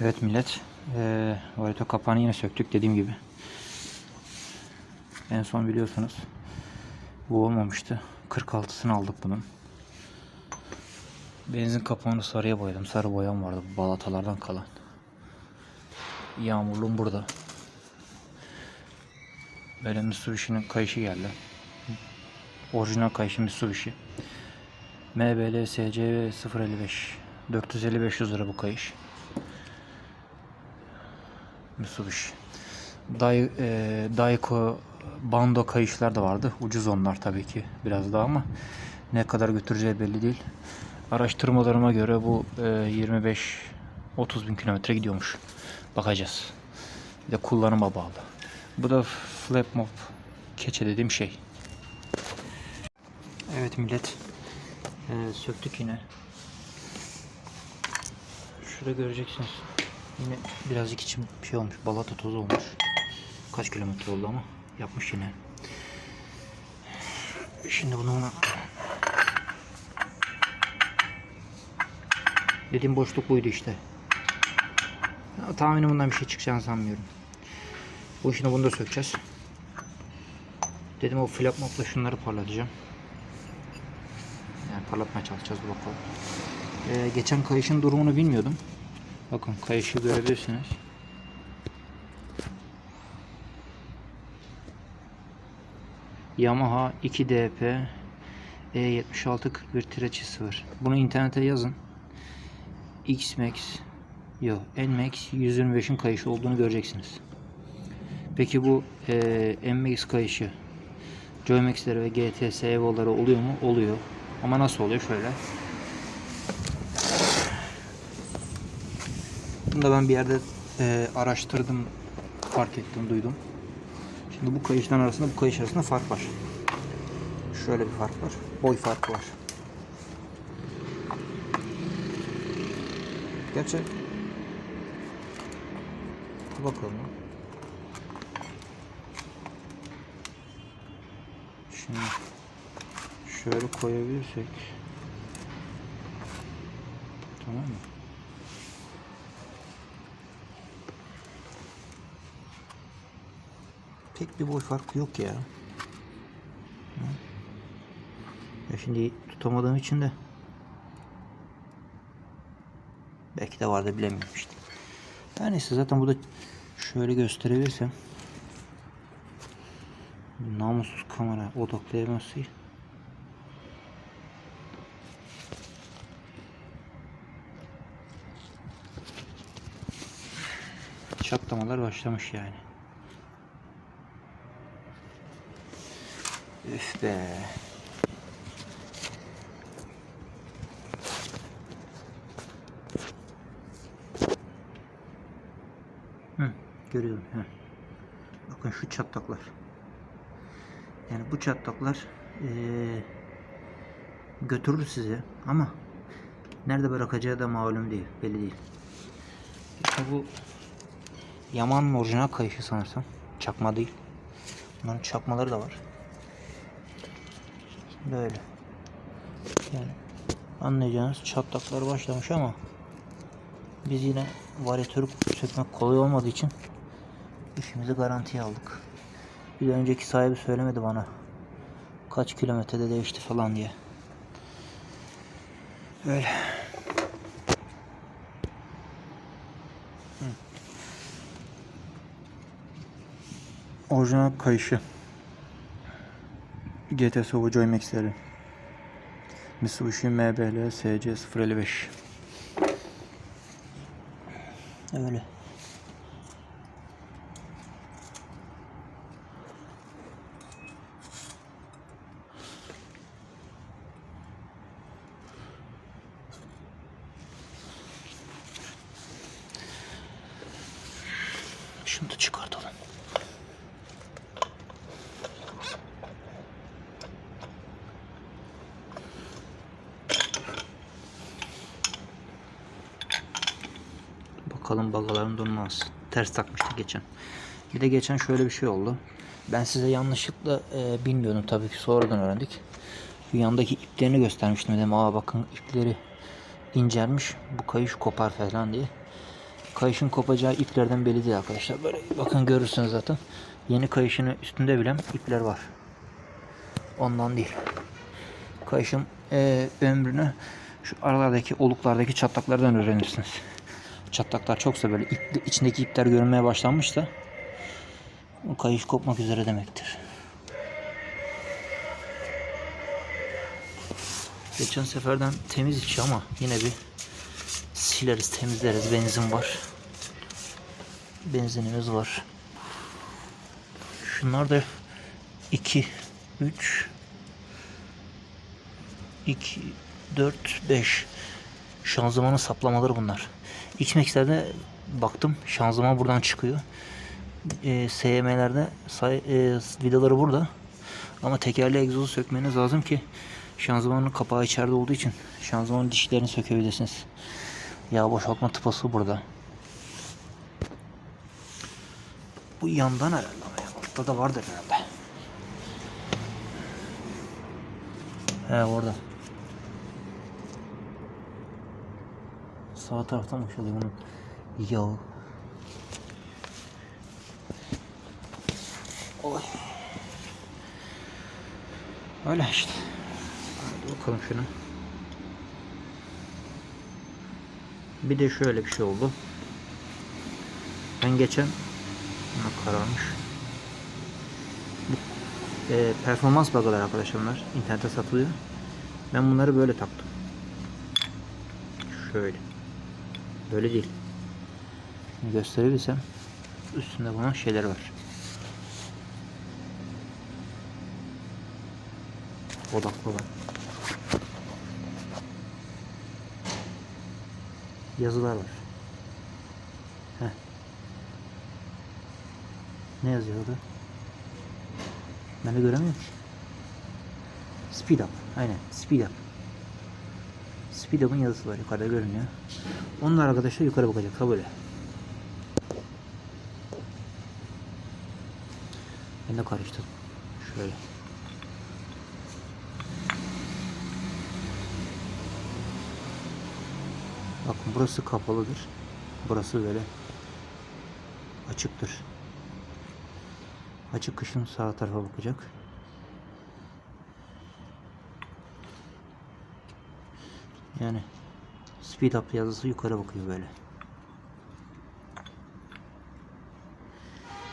Evet millet. Eee varito kapağını yine söktük dediğim gibi. En son biliyorsunuz. Bu olmamıştı. 46'sını aldık bunun. Benzin kapağını sarıya boyadım. Sarı boyam vardı bu balatalardan kalan. Yağmurluğum burada. Böyle Mitsubishi'nin kayışı geldi. Orijinal kayışı Mitsubishi. MBL SC 055 450-500 lira bu kayış. Mitsubishi. Dai, e, Daiko Bando kayışlar da vardı. Ucuz onlar tabii ki biraz daha ama ne kadar götüreceği belli değil. Araştırmalarıma göre bu e, 25-30 bin kilometre gidiyormuş. Bakacağız. Bir de kullanıma bağlı. Bu da flap mop keçe dediğim şey. Evet millet. Ee, söktük yine. Şurada göreceksiniz. Yine birazcık içim şey olmuş. Balata tozu olmuş. Kaç kilometre oldu ama yapmış yine. Şimdi bunu ona Dediğim boşluk buydu işte. Tahminim bundan bir şey çıkacağını sanmıyorum. Bu işini bunu da sökeceğiz. Dedim o flap mopla şunları parlatacağım. Yani parlatmaya çalışacağız bakalım. Ee, geçen kayışın durumunu bilmiyordum. Bakın kayışı görebilirsiniz. Yamaha 2DP E7641-0 Bunu internete yazın. X-Max yok N-Max 125'in kayışı olduğunu göreceksiniz. Peki bu e, MX kayışı Joymax'lere ve GTS Evo'lara oluyor mu? Oluyor. Ama nasıl oluyor? Şöyle. Ben bir yerde e, araştırdım, fark ettim, duydum. Şimdi bu kayışların arasında bu kayış arasında fark var. Şöyle bir fark var. Boy farkı var. Gerçi bakalım. Şimdi şöyle koyabilirsek tamam mı? Pek bir boy farkı yok ya. Ya şimdi tutamadığım için de belki de vardı bilemiyorum işte. Her neyse zaten bu da şöyle gösterebilirsem namussuz kamera odaklayamazsa çatlamalar başlamış yani. Be. Hı, görüyorum. Hı. Bakın şu çatlaklar. Yani bu çatlaklar eee, götürür sizi ama nerede bırakacağı da malum değil, belli değil. İşte bu Yaman'ın orijinal kayışı sanırsam. Çakma değil. Bunların çakmaları da var. Böyle. Yani anlayacağınız çatlaklar başlamış ama biz yine varyatörü sökmek kolay olmadığı için işimizi garantiye aldık. Bir önceki sahibi söylemedi bana kaç kilometrede değişti falan diye. Öyle. Hı. Orijinal kayışı. GT Sovo Joymax'leri. Mitsubishi MBL SC 055. Öyle. Şunu da çıkartalım. Bakalım bagaların durmaz. Ters takmıştık geçen. Bir de geçen şöyle bir şey oldu. Ben size yanlışlıkla e, bilmiyordum tabii ki sonradan öğrendik. Bu yandaki iplerini göstermiştim dedim. Aa bakın ipleri incelmiş. Bu kayış kopar falan diye. kayışın kopacağı iplerden belli arkadaşlar. Böyle bakın görürsünüz zaten. Yeni kayışın üstünde bile ipler var. Ondan değil. Kayışın eee, ömrünü şu aralardaki oluklardaki çatlaklardan öğrenirsiniz. Çatlaklar çoksa böyle ip, içindeki ipler görünmeye başlanmışsa o kayış kopmak üzere demektir. Geçen seferden temiz içi ama yine bir sileriz, temizleriz. Benzin var. Benzinimiz var. Şunlar da 2 3 2 4 5 şanzımanın saplamaları bunlar. X-Max'lerde baktım şanzıman buradan çıkıyor. E, SYM'lerde say, e, vidaları burada. Ama tekerli egzozu sökmeniz lazım ki şanzımanın kapağı içeride olduğu için şanzımanın dişlerini sökebilirsiniz. Yağ boşaltma tıpası burada. Bu yandan herhalde ama ya. Altta da vardır herhalde. He orada. Sağ taraftan mı çalıyor bunun yağı? Oy. Öyle işte. Hadi bakalım şuna. Bir de şöyle bir şey oldu. Ben geçen Aha, kararmış. Bu e, performans bagalar arkadaşlar bunlar. İnternette satılıyor. Ben bunları böyle taktım. Şöyle. Böyle değil. Şimdi gösterebilirsem üstünde bunun şeyler var. Odaklı olan. Yazılar var. Heh. Ne yazıyor orada? Ben de göremiyorum. Speed up. Aynen. Speed up. Speed up'ın yazısı var. Yukarıda görünüyor. Onlar arkadaşlar yukarı bakacak. Ha böyle. Ben de karıştırdım. Şöyle. Bakın burası kapalıdır. Burası böyle açıktır. Açık kışın sağ tarafa bakacak. Yani speed up yazısı yukarı bakıyor böyle.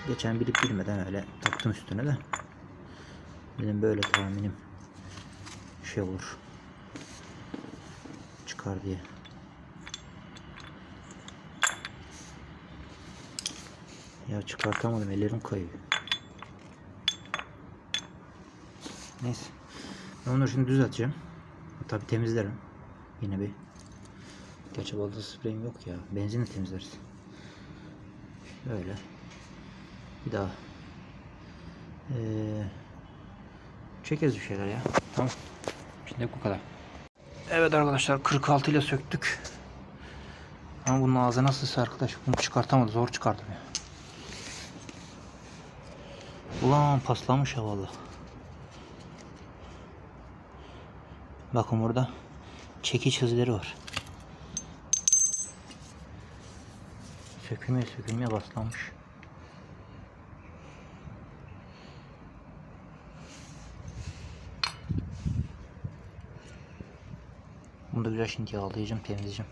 Geçen bilip bilmeden öyle taktım üstüne de. Benim böyle tahminim şey olur. Çıkar diye. Ya çıkartamadım ellerim kayıyor. Neyse. Ben onları şimdi düzelteceğim. Tabi temizlerim. Yine bir. Gerçi balda spreyim yok ya. Benzinle temizleriz. Böyle. Bir daha. Ee, çekeriz bir şeyler ya. Tamam. Şimdi bu kadar. Evet arkadaşlar 46 ile söktük. Ama bunun ağzı nasılsa arkadaş bunu çıkartamadı. Zor çıkardım ya. Ulan paslamış ya valla. Bakın burada çekiç izleri var. Sökülmeye sökülmeye paslanmış. Bunu da güzel şimdi yağlayacağım, temizleyeceğim.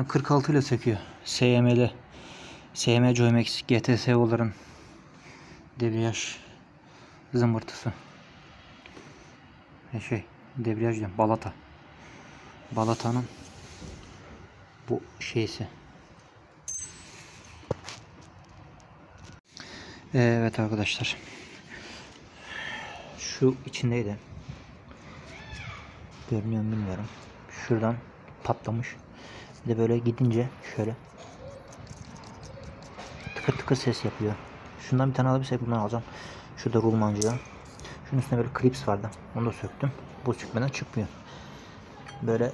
Yani 46 ile söküyor. SM'de. SM Joymax GTSO'ların debriyaj zımbırtısı. Şey debriyaj diyorum balata. Balatanın bu şeysi. Evet arkadaşlar. Şu içindeydi. Görünüyor bilmiyorum. Şuradan patlamış. De böyle gidince şöyle tıkır tıkır ses yapıyor. Şundan bir tane alabilirsek bundan alacağım. Şurada rulmancıdan. Şunun üstüne böyle klips vardı. Onu da söktüm. Bu çıkmadan çıkmıyor. Böyle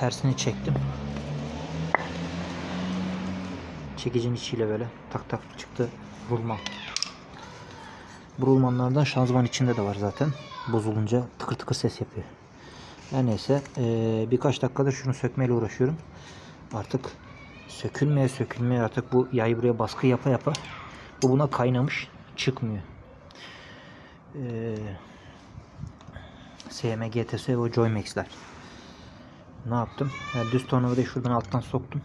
tersini çektim. Çekicinin içiyle böyle tak tak çıktı rulman. Bu rulmanlardan şanzıman içinde de var zaten. Bozulunca tıkır tıkır ses yapıyor. Her neyse eee, birkaç dakikadır şunu sökmeyle uğraşıyorum. Artık sökülmeye sökülmeye artık bu yay buraya baskı yapa yapa bu buna kaynamış çıkmıyor. Eee SM, GTS ve o Joymax'ler. Ne yaptım? Yani düz tornavidayı şuradan alttan soktum.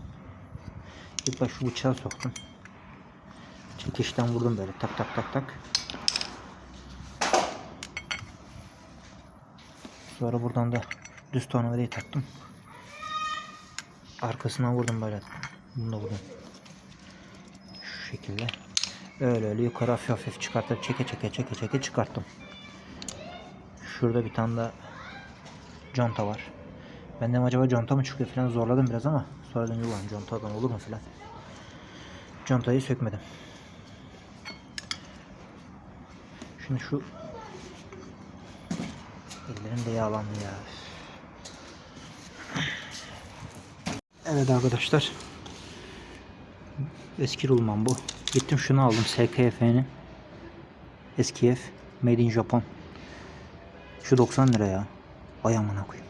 İlk baş bıçağı soktum. Çekişten vurdum böyle tak tak tak tak. Sonra buradan da düz tornavidayı taktım. Arkasından vurdum böyle. Bunu da vurdum. Şu şekilde. Öyle öyle yukarı hafif hafif çıkartıp çeke çeke çeke çeke çıkarttım. Şurada bir tane de conta var. Ben de acaba conta mı çıkıyor falan zorladım biraz ama sonra dedim ulan contadan olur mu falan. Contayı sökmedim. Şimdi şu ellerim de yağlandı ya. Evet arkadaşlar. Eski rulman bu. Gittim şunu aldım SKF'nin. SKF Made in Japan. Şu 90 lira ya. Vay amına koyayım.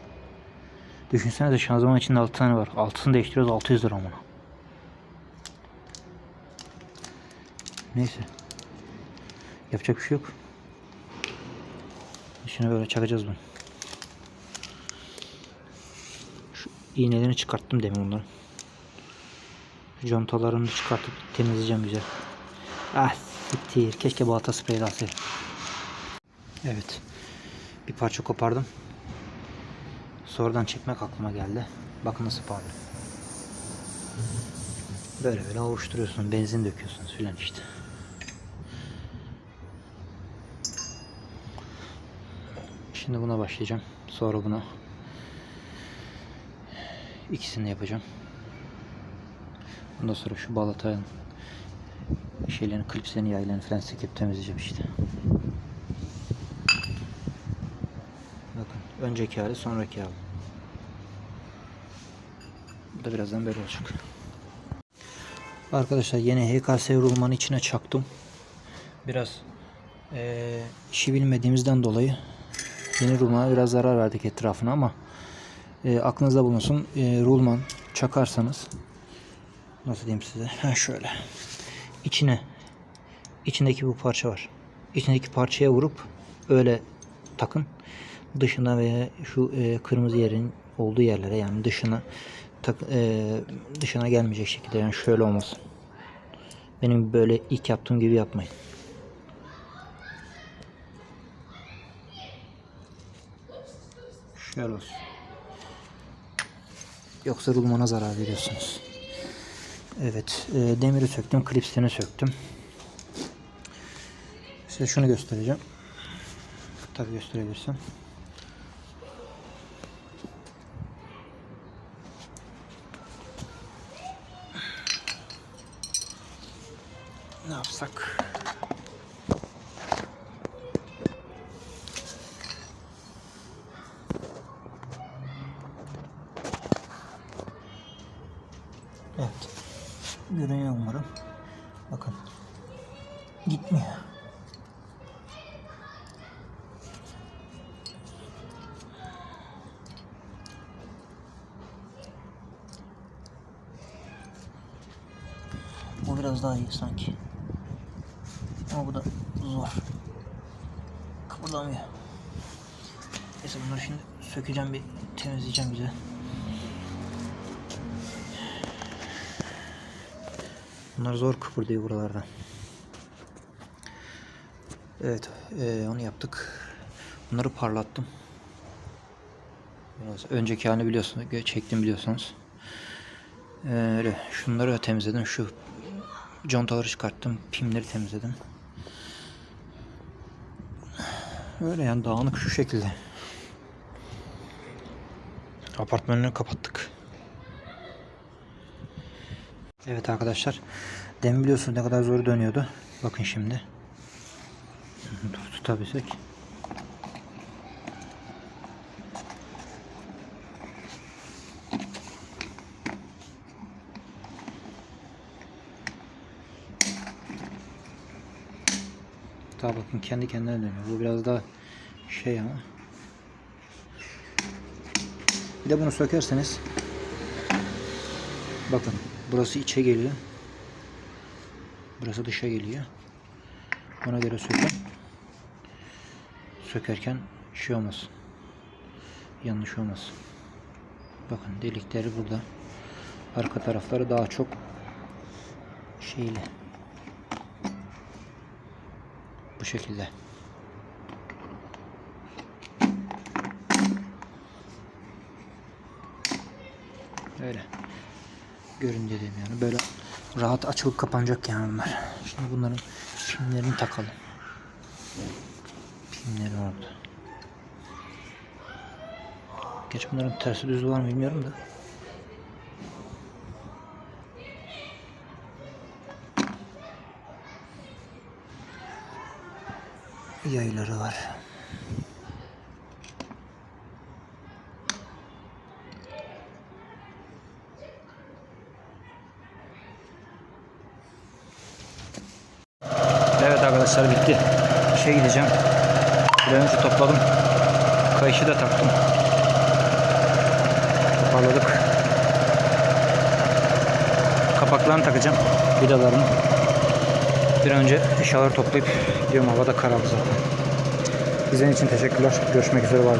Düşünsene de şanzıman içinde 6 tane var. 6'sını değiştiriyoruz 600 lira amına. Neyse. Yapacak bir şey yok. Şimdi böyle çakacağız bunu. Şu iğnelerini çıkarttım demin bunları. Contalarını çıkartıp temizleyeceğim güzel. Ah siktir. Keşke balta spreyi de alsaydım. Evet. Bir parça kopardım. Sonradan çekmek aklıma geldi. Bakın nasıl parlıyor. Böyle böyle avuşturuyorsun. Benzin döküyorsunuz filan işte. Şimdi buna başlayacağım. Sonra buna. İkisini yapacağım. Ondan sonra şu balatayın şeylerini, klipslerini, yaylarını falan sekip temizleyeceğim işte. Bakın önceki hali sonraki hali. Bu da birazdan böyle olacak. Arkadaşlar yeni HKS rulmanı içine çaktım. Biraz eee işi bilmediğimizden dolayı yeni rulmana biraz zarar verdik etrafına ama eee, aklınızda bulunsun. Eee, rulman çakarsanız nasıl diyeyim size? Ha şöyle. İçine içindeki bu parça var. İçindeki parçaya vurup öyle takın. Dışına veya şu eee, kırmızı yerin olduğu yerlere yani dışına tak, eee, dışına gelmeyecek şekilde yani şöyle olmasın. Benim böyle ilk yaptığım gibi yapmayın şöyle olsun Yoksa rulmana zarar veriyorsunuz. Evet. e, demiri söktüm. Klipslerini söktüm. Size şunu göstereceğim. Tabi gösterebilirsem. Ne yapsak? Görünüyor umarım. Bakın. Gitmiyor. Bu biraz daha iyi sanki. Ama bu da zor. Kıpırdamıyor. Neyse bunları şimdi sökeceğim bir temizleyeceğim güzel. Bunlar zor kıpırdıyor buralarda. Evet, eee, onu yaptık. Bunları parlattım. Biraz önceki halini biliyorsunuz, çektim biliyorsunuz. Eee, öyle şunları temizledim. Şu contaları çıkarttım, pimleri temizledim. Öyle yani dağınık şu şekilde. Apartmanını kapattık. Evet arkadaşlar. Demin biliyorsunuz ne kadar zor dönüyordu. Bakın şimdi. Dur tutabilsek. Daha bakın kendi kendine dönüyor. Bu biraz daha şey ama. Bir de bunu sökerseniz bakın burası içe geliyor. Burası dışa geliyor. Ona göre sökün. Sökerken şey olmasın. Yanlış olmasın. Bakın delikleri burada. Arka tarafları daha çok şeyle bu şekilde. Öyle. Görün dedim yani. Böyle rahat açılıp kapanacak yani bunlar. Şimdi bunların pimlerini takalım. Pimleri orada. Geç bunların tersi düz var mı bilmiyorum da. Yayları var. Evet arkadaşlar bitti. İşe gideceğim. Bir önce topladım. Kayışı da taktım. Toparladık. Kapaklarını takacağım. Vidalarını. Bir önce eşyaları toplayıp gidiyorum. Hava da karardı zaten. İzlediğiniz için teşekkürler. Görüşmek üzere. Bay.